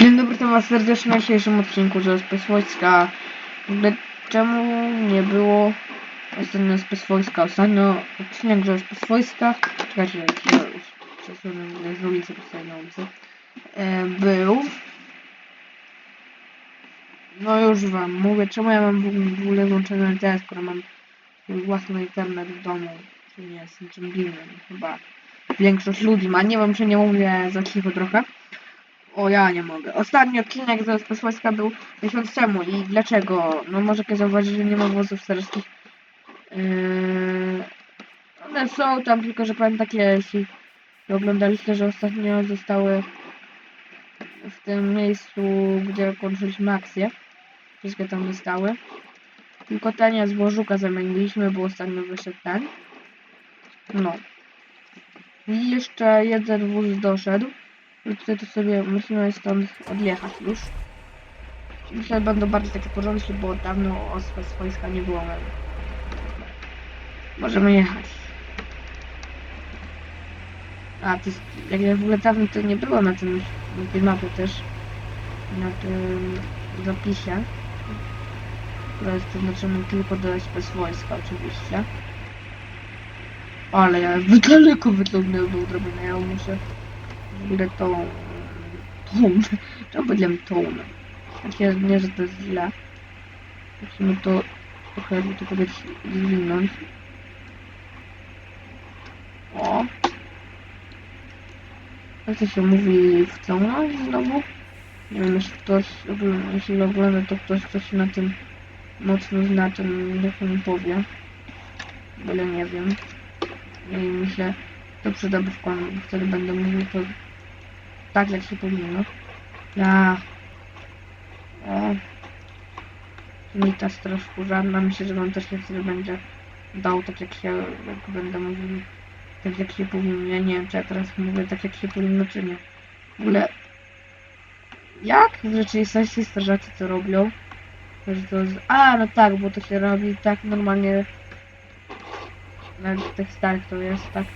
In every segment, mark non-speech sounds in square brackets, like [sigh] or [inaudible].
Dzień dobry, to was serdecznie na dzisiejszym odcinku ze Space Wojska. W ogóle czemu nie było ostatnio Space Wojska? Ostatnio odcinek ze Space Wojska, czekajcie, się przesunę z ulicy postawiający, e, był. No już wam mówię, czemu ja mam w ogóle włączony LTE, skoro mam własny internet w domu, czy nie jest niczym dziwnym, chyba większość ludzi ma, nie wiem czy nie mówię za cicho trochę. O, ja nie mogę. Ostatni odcinek z Wojska był miesiąc temu i dlaczego? No możecie zauważyć, że nie ma włosów starskich. Yy... One są tam, tylko że powiem takie, jeśli oglądaliście, że ostatnio zostały w tym miejscu, gdzie kończyliśmy akcję. Wszystkie tam zostały. Tylko tenia z Bożuka zamieniliśmy, bo ostatnio wyszedł ten. No. I jeszcze jeden wóz doszedł. I tutaj to sobie musimy stąd odjechać już. Myślę, że będą bardziej takie porządki, bo dawno osła swojska nie było. ale Możemy jechać. A, to jest, jak ja w ogóle dawno to nie było na tym, na tej mapie też. Na tym zapisie. Które jest przeznaczone tylko do SPS wojska oczywiście. Ale ja daleko wyciągnąłem tą drabinę, ja muszę w tą... tą... Czemu powiedziałem tą? Znaczy, nie, że to jest źle. Musimy to trochę, jakby to powiedzieć, zwinąć. O! Jak to się mówi wciągnąć znowu? Nie wiem, jeśli ktoś, jeśli ogląda to ktoś, kto się na tym mocno zna, to niech mi powie. Ja nie wiem. I myślę, to przyda, bo w wtedy będę mówił to tak, jak się powinno. Ja. O. Mi ta straż pożarna, myślę, że wam też się wtedy będzie dał tak, jak się, jak będę mówił, tak, jak się powinno. Ja nie wiem, czy ja teraz mówię tak, jak się powinno, czy nie. W ogóle, jak w rzeczywistości strażacy to robią? Że to z... A, no tak, bo to się robi tak normalnie w tych starych to jest tak,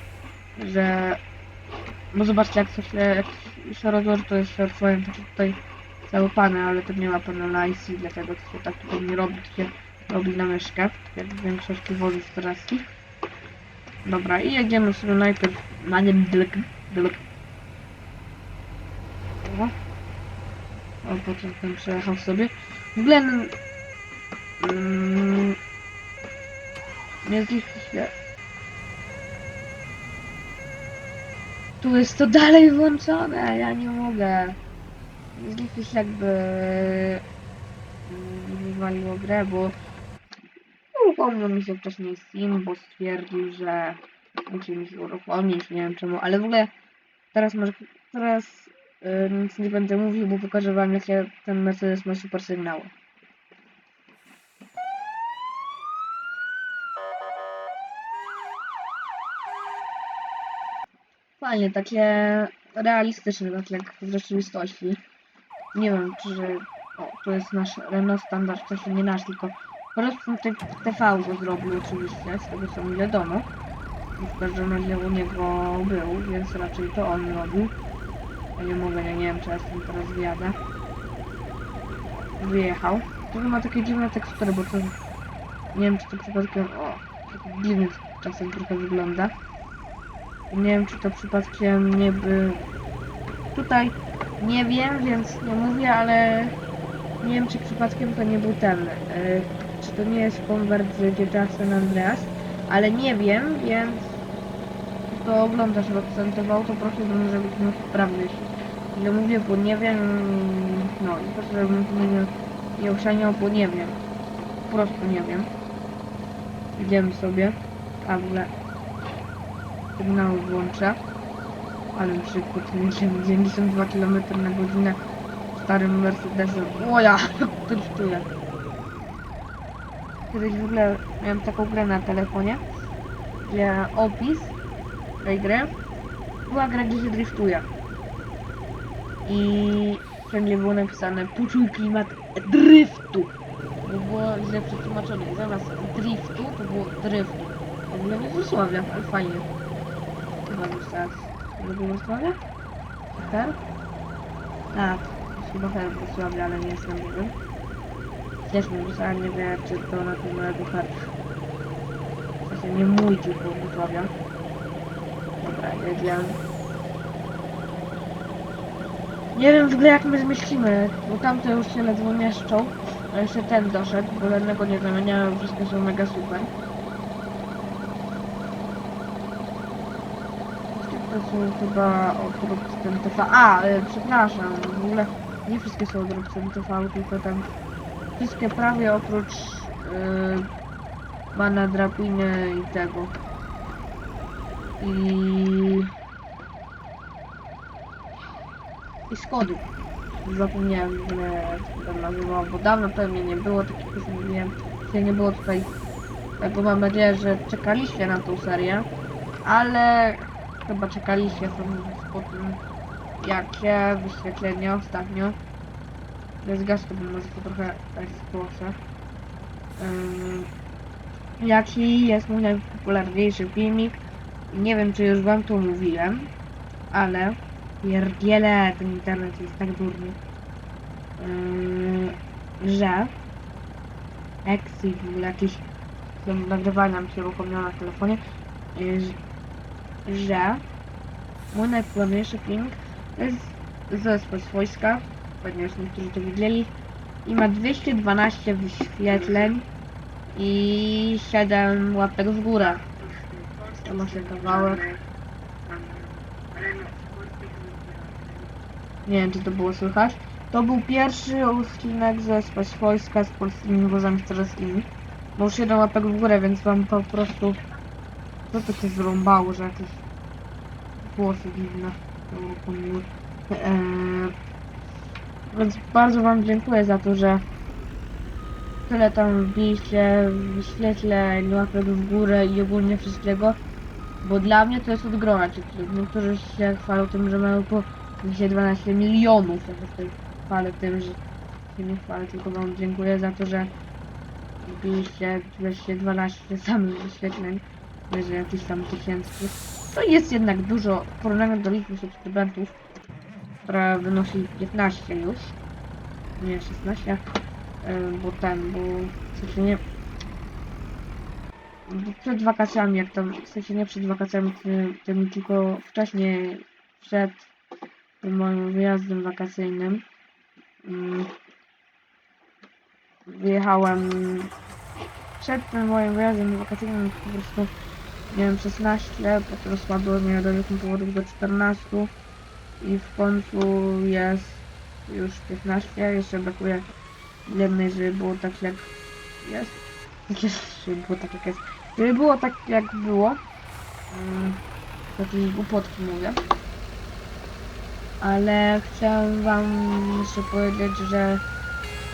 że bo zobaczcie jak to się, jak się rozłoży to jest otworzą takie tutaj całe pany, ale to nie ma pana na IC, dlatego to się tak tutaj nie robi, to się robi na myszkę, jak w większości wozów straskich. Dobra, i jedziemy sobie najpierw na nim dylek, dylek. O, o ten przejechał sobie. W ogóle... Mm, zliczy Tu jest to dalej włączone, ja nie mogę. Się jakby mm, wywaliło grę, bo uruchomił mi się wcześniej Steam, bo stwierdził, że musi mi się uruchomić, nie wiem czemu, ale w ogóle teraz może teraz y, nic nie będę mówił, bo pokażę wam jakie ten Mercedes ma super sygnały. Fajnie, takie realistyczne, tak jak w rzeczywistości. Nie wiem, czy... O, to jest nasz Renault Standard, w sensie nie nasz, tylko po prostu te, TV go zrobił oczywiście, z tego co mi wiadomo. W każdym razie u niego był, więc raczej to on robił. Ja nie mogę, ja nie wiem, czy ja tym teraz wyjadę. Wyjechał. To ma takie dziwne tekstury, bo to... Nie wiem, czy to przypadkiem... O, dziwnie czasem trochę wygląda. Nie wiem, czy to przypadkiem nie by... Tutaj nie wiem, więc nie mówię, ale nie wiem, czy przypadkiem to nie był ten. y, czy to nie jest konwert z GTA San Andreas, ale nie wiem, więc to oglądasz reprezentował, to proszę, żebyś mnie sprawdzić. Ile mówię, bo nie wiem, no i proszę, żebym nie, nie uszaniał, bo nie wiem. Po prostu nie wiem. Idziemy sobie. A w ogóle sygnały włączę. Ale szybko tu jedziemy. 92 km na godzinę starym Mercedesem. O ja, [laughs] driftuję. Kiedyś w ogóle miałem taką grę na telefonie, gdzie opis tej gry była gra, gdzie się driftuje. I wszędzie było napisane poczuj klimat driftu. Bo było źle przetłumaczone. Zamiast driftu to było driftu. W ogóle nie wysławia, ale fajnie. Już teraz. Lubię wysławia? Tak? Tak. chyba Helmut słaby, ale nie jestem pewien. Też mój ale nie wiem, czy to na tym mojego Helmut. W sensie nie mój, tylko Wrocławia. Dobra, jedziemy. Nie wiem w ogóle jak my zmieścimy, bo tamte już się ledwo mieszczą. A jeszcze ten doszedł, bo żadnego nie zamieniałem, wszystkie są mega super. Są chyba od TV. A, y, przepraszam, w ogóle nie wszystkie są od TV, tylko tam wszystkie prawie oprócz y, Mana Drapiny i tego. I... I Skody. Zapomniałem, że tam nazywało, bo dawno pewnie nie było takich, już mówiłem, że nie było tutaj, e, bo mam nadzieję, że czekaliście na tą serię, ale chyba czekaliście po- po tym, jakie wyświetlenie ostatnio. Zgasz to, bo może to trochę tak zgłoszę. Ym, jaki jest mój najpopularniejszy filmik? Nie wiem, czy już wam to mówiłem, ale pierdziele, ten internet jest tak durny, że Exit, jakieś są nagrywania mi się uruchomione na telefonie, że mój najpopularniejszy filmik to jest zespół z wojska, pewnie już niektórzy to widzieli, i ma 212 wyświetleń i 7 łapek w górę. To może kawałek. Nie wiem, czy to było słychać. To był pierwszy odcinek ze Spaś Wojska z polskimi wozami strażackimi. Ma już jeden łapek w górę, więc wam po prostu... Co to się zrąbało, że jakieś głosy dziwne uruchomiły. Eee, więc bardzo wam dziękuję za to, że tyle tam wbiliście wyświetleń, łapek w górę i ogólnie wszystkiego. Bo dla mnie to jest od grona. Ci- Niektórzy się chwalą tym, że mają po 212 milionów. Ja też chwalę tym, że się nie chwalę, tylko wam dziękuję za to, że wbiliście 212 samych wyświetleń, że jakiś tam tysięcy. To jest jednak dużo w porównaniu do liczby subskrybentów, która wynosi 15 już. Nie 16, e, bo ten, bo w sensie nie przed wakacjami, jak tam, w sensie nie przed wakacjami, ty- tym tylko wcześniej, przed moim wyjazdem wakacyjnym, mm, wyjechałem, przed moim wyjazdem wakacyjnym po prostu miałem 16, potem spadło z niewiadomych powodów do 14 i w końcu jest już 15, jeszcze brakuje jednej, żeby było tak jak jest, żeby było tak jak jest. Gdyby było tak jak było, mm, jakieś głupotki mówię, ale chciałem wam jeszcze powiedzieć, że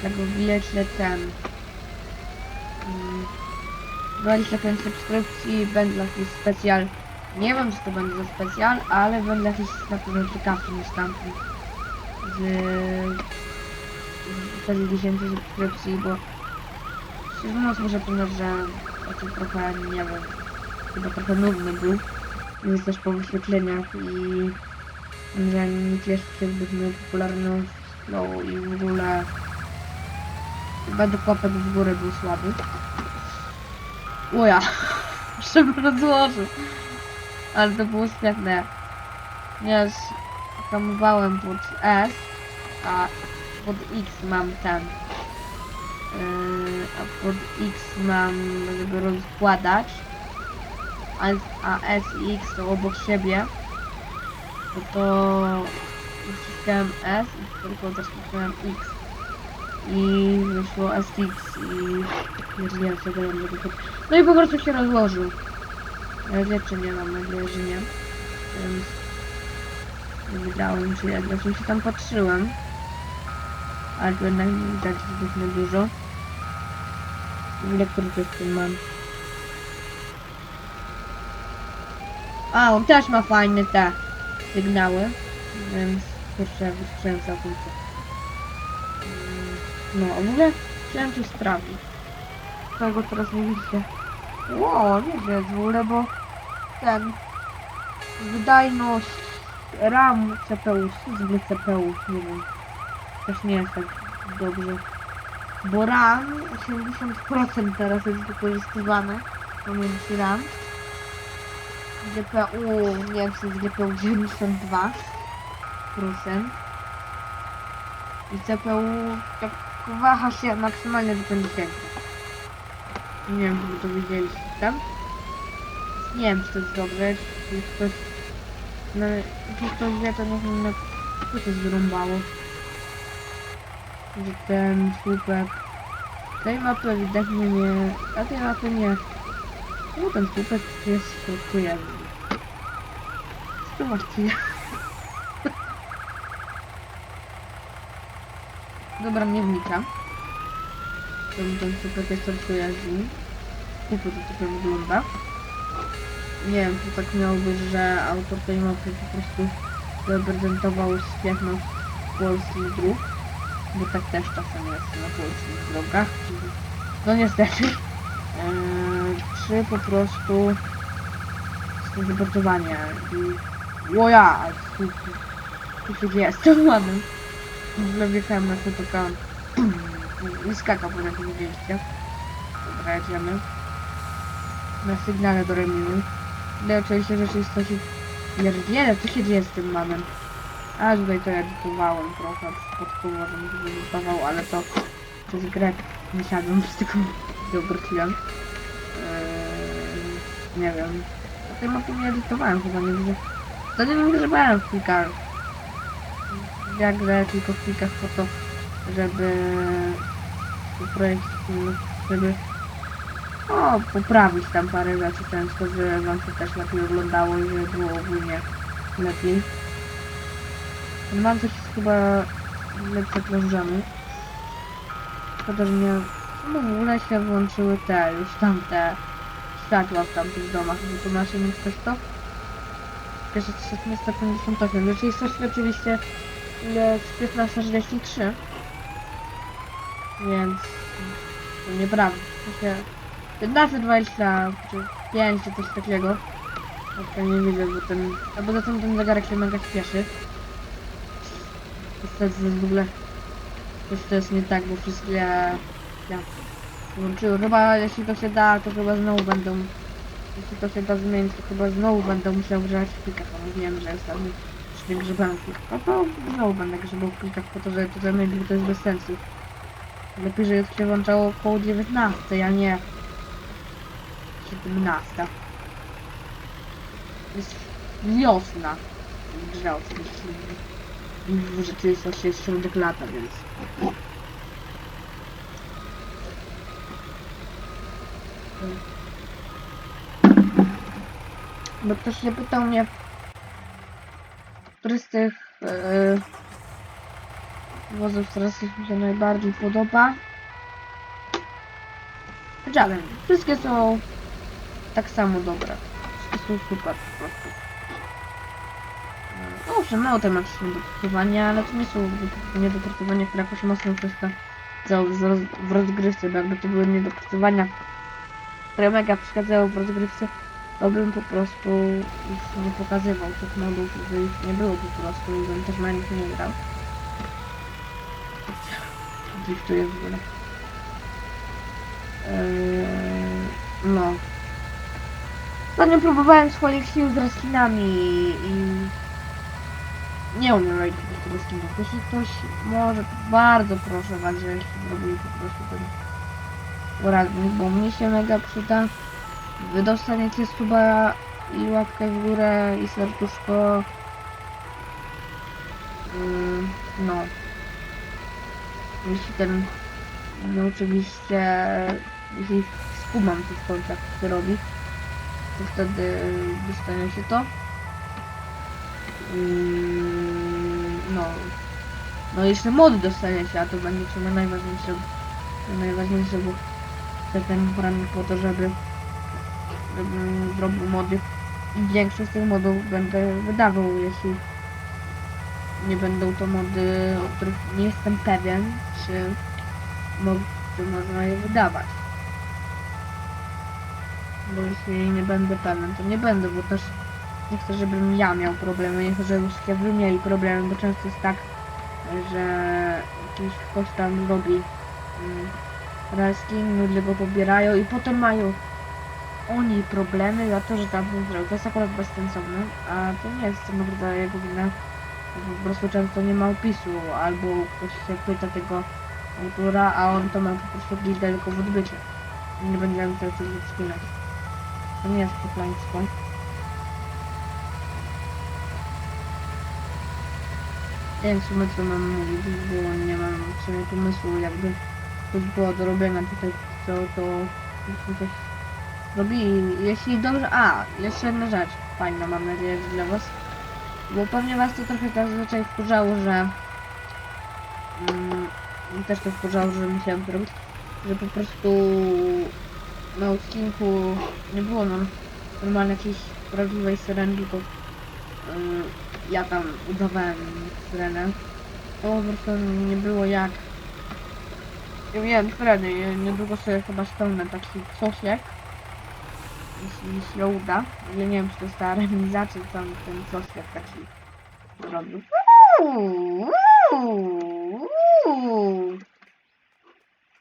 jak wbijecie ten mm, 25 subskrypcji, będzie jakiś specjal, nie wiem czy to będzie za specjal, ale będzie jakiś na pewno ciekawszy niż tamten z, z 10 subskrypcji, bo szczerze mówiąc muszę przyznać, że taki trochę, nie wiem, chyba trochę nudny był. Jest też po wyświetleniach i że nie cieszy się zbytnio popularnością i w ogóle według łapek w górę był słaby. Uja, żeby rozłożył. Ale to było świetne. Ja hamowałem pod S, a pod X mam ten. Yy, a pod X mam, żeby rozkładać. A, a S i X są obok siebie. No to wciskałem S i tylko też wciskałem X. I wyszło SX i pierdzielę sobie do tego. No i po prostu się rozłożył. Lepsze nie mam nadzieję, że nie. Więc nie wydałem się, jak się tam patrzyłem. Ale to jednak nie widać zbyt dużo. Ile tu mam? A, on też ma fajne te sygnały, więc kurczę, wystrzałem całkowicie. Mm, No, w ogóle chciałem coś sprawdzić. Tego teraz nie widzicie. Ło, nie wiem w ogóle, bo ten wydajność RAM CPU, służby CPU, nie wiem. też nie jest tak dobrze. Bo RAM 80% teraz jest wykorzystywane pomiędzy RAM. GPU, nie wiem czy jest GPU 92%. I CPU tak waha się maksymalnie do 50. Nie wiem, czy to widzieliście tam. Nie wiem, czy to jest dobre, czy ktoś... No, jeśli ktoś wie, to nie wiem, na co to zrąbało. Że ten słupek... Tej mapy ewidentnie nie... A tej mapy nie... No ten słupek jest jazdy. Co to właściwie? Dobra, nie wnikam. Ten, ten słupek jest w środku jazdy. Kupy to tutaj wygląda. Nie wiem, czy tak miało być, że autor tej mapy po prostu reprezentował świetność polskich dróg, bo tak też czasem jest na polskich drogach. No niestety. Eee, czy po prostu zobaczenie i łoja, tu, tu się dzieje z tym ładnym. Wjechałem na fotoka i skakał po takim widzieliście. Dobra, jedziemy. Na sygnale do Reminu. Ale oczywiście rzeczywistości pierdziele, co się dzieje z tym manem? A tutaj to edytowałem trochę przypadkowo, że mi się wydawał, ale to przez grę nie siadłem, [laughs] z tylko się obróciłem. Eee, nie wiem. A tej mapy nie edytowałem chyba, nie widzę. To nie wiem, grzebałem w plikach. Ja grę tylko w plikach po to, żeby projekt, żeby o, poprawić tam parę rzeczy często, żeby wam się też lepiej oglądało i żeby było ogólnie lepiej. Mam jest chyba lepsze krążony. Szkoda, że nie... No w ogóle się włączyły te, już tamte światła w tamtych domach. Wytłumaczy mi ktoś to? Pierwsze 1658. Rzeczywistość oczywiście jest 1563. Więc... To nieprawda. To się 15-20 czy 5 czy coś takiego. Ja nie widzę, bo ten... A poza tym ten zegarek się mega śpieszy. Niestety to w ogóle... Coś to jest nie tak, bo wszystkie... Ja... Włączyły. Chyba jeśli to się da, to chyba znowu będą... Jeśli to się da zmienić, to chyba znowu będę musiał grzebać w plikach. A wiem, że jest tam... W plikach. No to znowu będę grzebał w plikach po to, żeby to zamienić, bo to jest bez sensu. Lepiej, żeby to się włączało około 19, a nie 17. Jest wiosna w grze oczywiście. W rzeczywistości jest środek lata, więc... Bo ktoś się pytał mnie, który z tych yy, wozów teraz mi się najbardziej podoba. Żaden. Wszystkie są tak samo dobre. Wszystkie są super po prostu. E, Owszem, mało tematyczne dopracowania, ale to nie są do- niedopracowania, które jakoś mocno przeszkadzały w roz- w rozgrywce, bo jakby to były niedopracowania, które mega przeszkadzały w rozgrywce, to bym po prostu już nie pokazywał tych modów, żeby ich nie było po prostu i bym też na nich nie grał. Driftuję w ogóle. Eee, no. Ostatnio próbowałem swoich sił z reskinami i nie umiem robić tego reskinów. Jeśli ktoś może, bardzo proszę was, żebyście zrobili po prostu ten poradnik, bo mnie się mega przyda. Wy dostaniecie suba i łapkę w górę i serduszko. Ym, no. Jeśli ten, no oczywiście, jeśli skumam tych kontakt, co robi, to wtedy dostanie się to. Ym, no. No jeszcze mody dostaniecie, a to będzie w sumie najważniejsze, najważniejsze, bo ten poranek po to, żeby zrobił mody i większość z tych modów będę wydawał, jeśli nie będą to mody, o których nie jestem pewien, czy, mo można je wydawać. Bo jeśli nie będę pewien, to nie będę, bo też nie chcę, żebym ja miał problemy, nie chcę, żeby wszystkie wy mieli problemy, bo często jest tak, że jakiś ktoś tam robi mm, reskin, ludzie go pobierają i potem mają oni problemy za to, że tam zrobił. To jest akurat bezsensowne, a to nie jest co prawda jego wina. Po prostu często nie ma opisu, albo ktoś się pyta tego autora, a on to ma po prostu gdzieś daleko w odbycie. Nie będzie musiał coś wspinać. To nie jest przekleństwo. Nie wiem w sumie co mam mówić, bo nie mam w sumie pomysłu jakby coś było do robienia tutaj, co to coś robi. Jeśli dobrze, a, jeszcze jedna rzecz, fajna mam nadzieję, że dla was. Bo pewnie was to trochę zazwyczaj wkurzało, że mm, też to wkurzało, że musiałem to robić, że po prostu na odcinku nie było nam normalnie jakiejś prawdziwej syreny, tylko mm, ja tam udawałem syrenę. To po prostu nie było jak ja miałem syreny niedługo sobie chyba spełnę taki sosiek jeśli się uda. Ja nie wiem, czy to jest ta remiza, czy tam ten sosjak taki zrobił.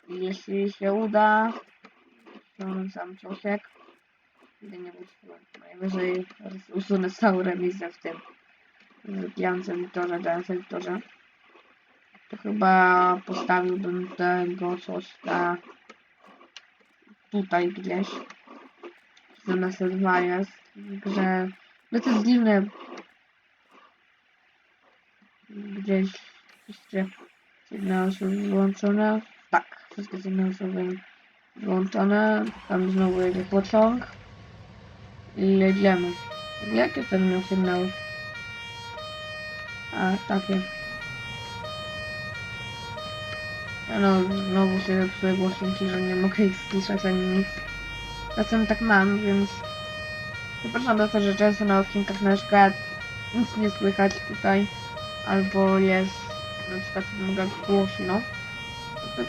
Jeśli się uda, to sam sosjak. Nigdy nie wyszło. Najwyżej usunę całą remizę w tym w Jance Wiktorze, Jance Wiktorze. To chyba postawiłbym tego soska tutaj gdzieś dwa jest, że no to jest dziwne. Gdzieś wszystkie sygnały są wyłączone. Tak, wszystkie sygnały są wy- wyłączone. Tam znowu jedzie pociąg. I jedziemy. Jakie ten miał sygnały? A, takie. No, znowu sobie psuję głośniki, że nie mogę ich słyszeć ani nic. Czasem tak mam, więc przepraszam za to, że często na odcinkach na przykład nic nie słychać tutaj, albo jest na przykład mega głośno. To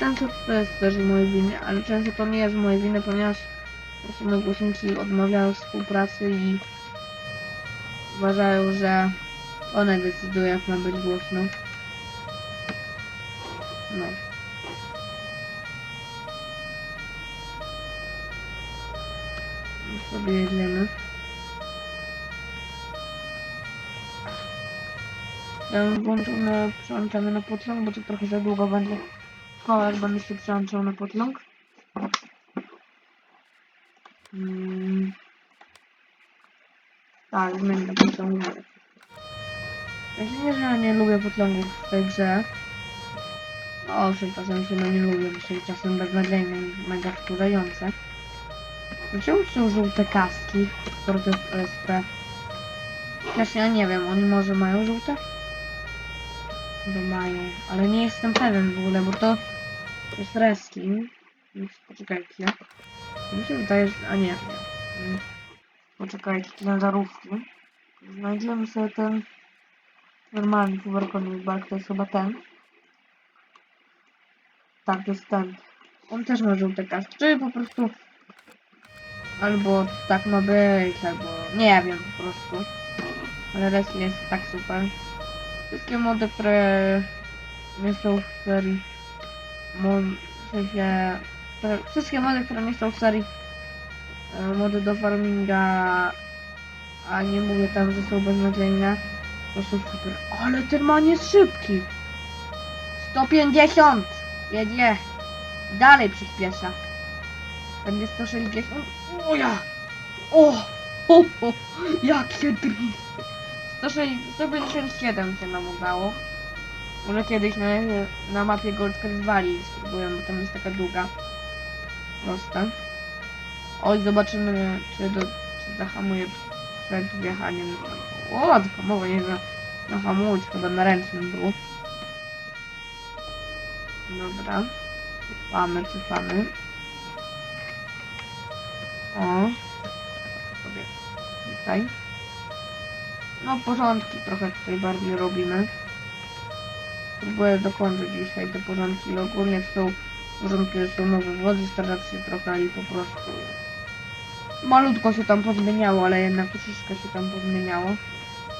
często to jest też z mojej winy, ale często to nie jest z mojej winy, ponieważ właśnie moje głośniki odmawiają współpracy i uważają, że one decydują jak ma być głośno. No. Już sobie jedziemy. Ja bym włączył na przełączamy na pociąg, bo to trochę za długo będzie. Jak będę się przełączał na pociąg. Mm. Tak, zmienię pociąg. Się nie, że ja nie lubię pociągów w tej grze. Owszem, czasem się no nie lubię, bo są czasem beznadziejne mega wkurzające. Czemu są żółte kaski, które to jest OSP? Chociaż ja nie wiem, oni może mają żółte? Chyba mają, ale nie jestem pewien w ogóle, bo to jest reskin. Poczekajcie. Mi się wydaje, że... a nie. Poczekajcie, ciężarówki. Znajdziemy sobie ten normalny fuberkonik bark, to jest chyba ten. Tak, to jest ten. On też ma żółte kaski, czyli po prostu Albo tak ma być, albo nie wiem po prostu. Ale Wrestling jest tak super. Wszystkie mody, które nie są w serii mod, w sensie, które, wszystkie mody, które nie są w serii e, mody do farminga, a nie mówię tam, że są beznadziejne, to są super. Ale ten man jest szybki! 150! Jedzie! Dalej przyspiesza. Będzie 160. O ja! O! O! o jakie drift! 160 157 się nam udało. Może kiedyś na, na mapie Gold Quest Valley spróbuję, bo tam jest taka długa. Prosta. Oj, zobaczymy, czy, do, czy zahamuje przed wjechaniem. O, zahamował, nie wiem. No hamuć, chyba na ręcznym było. Dobra. Cofamy, cofamy. O. Sobie tutaj. No porządki trochę tutaj bardziej robimy. Próbuję dokończyć dzisiaj te porządki, ogólnie są porządki, są nowe wody, starać się trochę i po prostu malutko się tam pozmieniało, ale jednak troszeczkę się tam pozmieniało.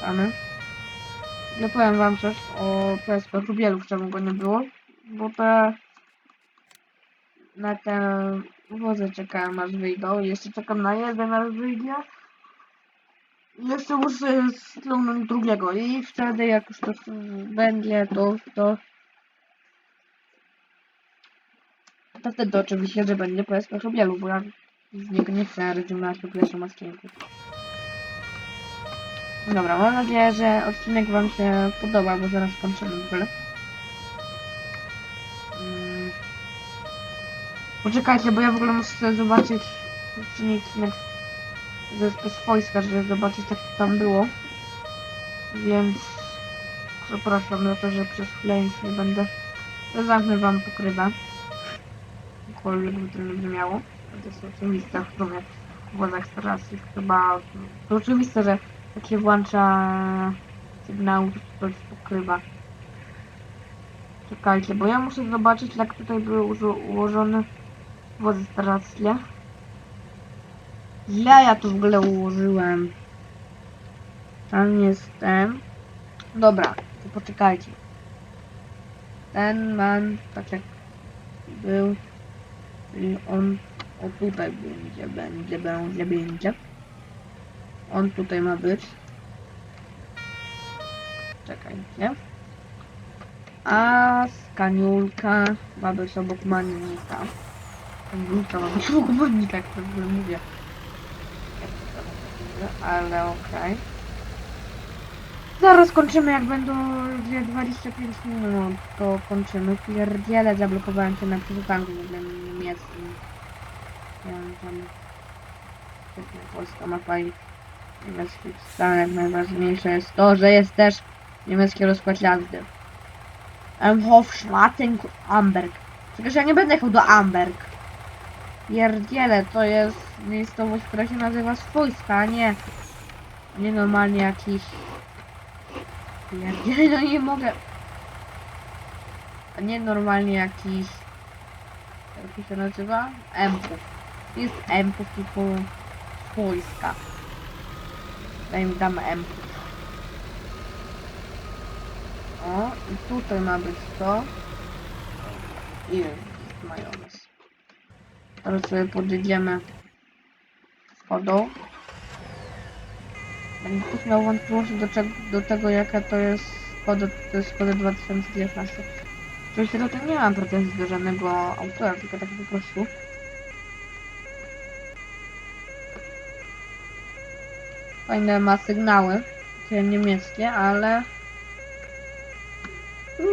Same. Nie powiem wam coś o PSP wielu czemu go nie było, bo te na te wozy czekałem aż wyjdą jeszcze czekam na jeden aż wyjdzie. Jeszcze muszę ściągnąć drugiego i wtedy jak już to będzie to to to wtedy oczywiście, że będzie PSP wielu, bo ja z niego nie chcę po pierwszym odcinku. Dobra, mam nadzieję, że odcinek Wam się podoba, bo zaraz kończymy w ogóle. Poczekajcie, bo ja w ogóle muszę zobaczyć poprzedni odcinek ze z wojska, żeby zobaczyć jak to tam było. Więc przepraszam za to, że przez chwilę nic nie będę. Zamknę Wam pokrywę. Cokolwiek by to nie brzmiało. To jest oczywiste w sumie. W wozach strażackich chyba... To oczywiste, że jak się włącza sygnał, to coś pokrywa. Czekajcie, bo ja muszę zobaczyć, jak tutaj były ułożone wozy strażackie. Źle ja to w ogóle ułożyłem. Tam jestem. Dobra, to poczekajcie. Ten man, tak jak był, czyli on o tutaj będzie, będzie, będzie, będzie. On tutaj ma być. Czekajcie. A skaniulka ma być obok manika. Skaniulka ma być obok manika, jak to w ogóle mówię. Tam Ale okej. Zaraz kończymy, jak będą dwie 25 minut, to kończymy. Pierdziele, zablokowałem się na przystanku w niemieckim. Ja tam... Polska mapa i niemiecki przystanek. Najważniejsze jest to, że jest też niemiecki rozkład jazdy. Emhof, Schmatten, Amberg. Przecież ja nie będę jechał do Amberg. Pierdziele, to jest miejscowość, która się nazywa Swojska, a nie... Nie normalnie jakiś... Pierdziele, no nie mogę... A nie normalnie jakiś... Jak to się nazywa? Empów. Jest Empów, tylko... Swojska. Daj mi dam Empów. O, i tutaj ma być to. I jest majonez. Teraz sobie podjedziemy wodą. Będę miał wątpliwości do, do tego, jaka to jest Skoda, to jest Skoda 2019. Oczywiście tutaj nie mam pretensji do żadnego autora, tylko tak po prostu. Fajne ma sygnały, takie niemieckie, ale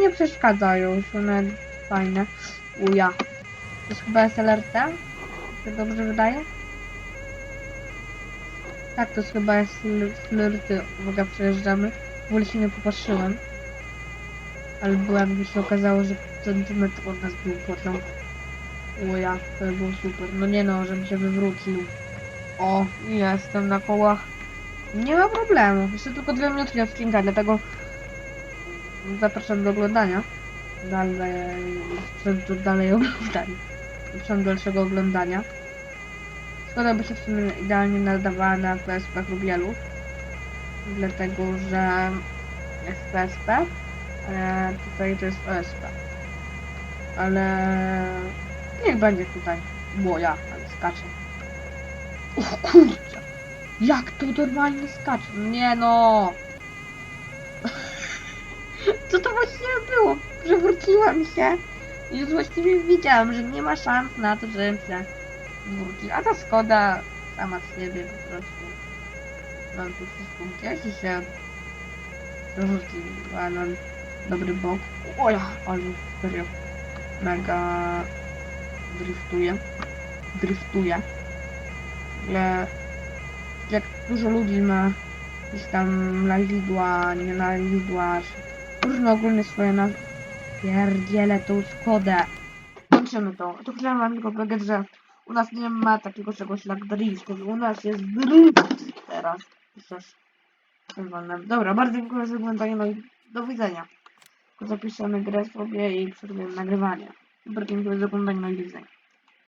nie przeszkadzają, są nawet fajne. Uja. To jest chyba SLRT? Się dobrze wydaje? Tak, to jest chyba SL- flirty. Uwaga, przejeżdżamy. W ogóle się nie popatrzyłem. Ale byłem, by się okazało, że centymetr od nas był pociąg. Uja, to by było super. No nie no, żebym się wywrócił. O, jestem na kołach. Nie ma problemu. Jeszcze tylko dwie minutki odcinka, dlatego zapraszam do oglądania. Dalej, sprzętu dalej oglądania. Do dalszego oglądania. Szkoda by się w sumie idealnie nadawała na PSP Rubielu. Dlatego, że jest PSP, ale tutaj to jest OSP. Ale niech będzie tutaj. Bo ja, ale skacze. O kurczę! Jak to normalnie skacze? Nie no! [laughs] Co to właściwie było? Przewróciłam się już właściwie widziałam, że nie ma szans na to, żebym się wrócił. A ta Skoda sama z siebie po prostu. Mam tu wszystko gdzieś i się przewróciła na dobry bok. Oja, ale serio. Mega driftuje. Driftuje. Ale jak dużo ludzi ma gdzieś tam lalizidła, nie lalizidła, różne ogólnie swoje nazwy. Pierdzielę tą Skodę. Kończymy to. To chciałem wam tylko powiedzieć, że u nas nie ma takiego czegoś jak drift. U nas jest drift teraz. Dobra, bardzo dziękuję za oglądanie, no i do widzenia. Zapiszemy grę sobie i przerwiemy nagrywanie. Bardzo dziękuję za oglądanie, no i do widzenia.